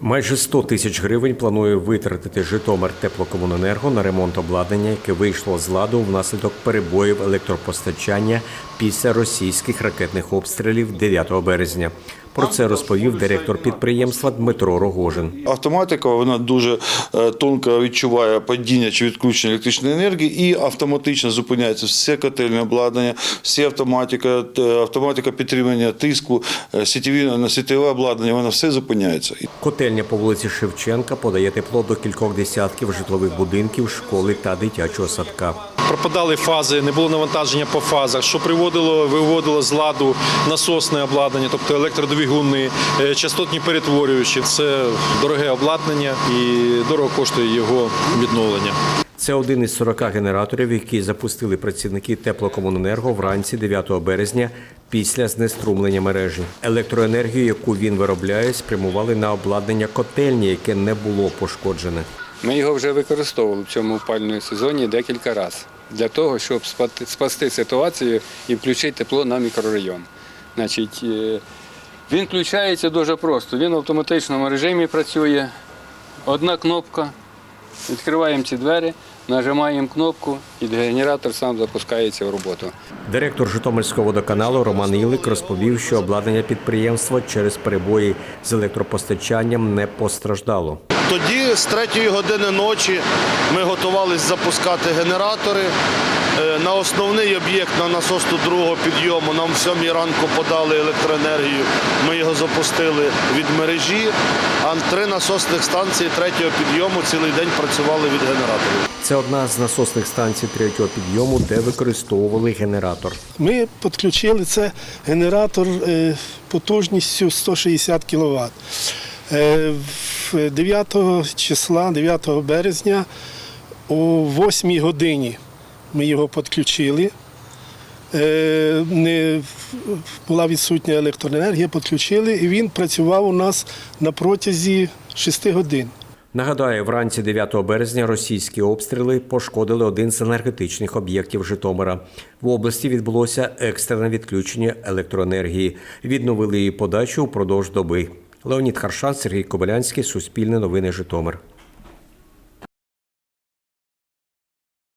Майже 100 тисяч гривень планує витратити Житомир теплокомуненерго на ремонт обладнання, яке вийшло з ладу внаслідок перебоїв електропостачання після російських ракетних обстрілів 9 березня. Про це розповів директор підприємства Дмитро Рогожин. Автоматика вона дуже е, тонко відчуває падіння чи відключення електричної енергії і автоматично зупиняється все котельне обладнання, всі автоматика, автоматика підтримання тиску, е, сітєві сітєве обладнання, воно все зупиняється. Котельня по вулиці Шевченка подає тепло до кількох десятків житлових будинків, школи та дитячого садка. Пропадали фази, не було навантаження по фазах, що приводило, виводило з ладу насосне обладнання, тобто електродвигуни, е, частотні перетворювачі. Це дороге обладнання і дорого коштує його відновлення. Це один із 40 генераторів, які запустили працівники теплокомуненерго вранці 9 березня після знеструмлення мережі. Електроенергію, яку він виробляє, спрямували на обладнання котельні, яке не було пошкоджене. Ми його вже використовували в цьому опальному сезоні декілька разів для того, щоб спасти ситуацію і включити тепло на мікрорайон. Значить, е, він включається дуже просто. Він в автоматичному режимі працює. Одна кнопка, відкриваємо ці двері, нажимаємо кнопку, і генератор сам запускається в роботу. Директор Житомирського водоканалу Роман Ілик розповів, що обладнання підприємства через перебої з електропостачанням не постраждало. Тоді з третьої години ночі ми готувалися запускати генератори. Е, На основний об'єкт на насосу другого підйому нам в сьомій ранку подали електроенергію. Ми його запустили від мережі, а три насосних станції третього підйому цілий день працювали від генераторів. Це одна з насосних станцій третього підйому, де використовували генератор. Ми підключили це генератор е, потужністю 160 кВт. 9 числа, 9 березня о 8 годині ми його підключили. Е, Не була відсутня електроенергія, підключили, і він працював у нас на протязі 6 годин. Нагадаю, вранці 9 березня російські обстріли пошкодили один з енергетичних об'єктів Житомира. В області відбулося екстрене відключення електроенергії. Відновили її подачу упродовж доби. Леонід Харшан, Сергій Кобилянський, Суспільне новини Житомир.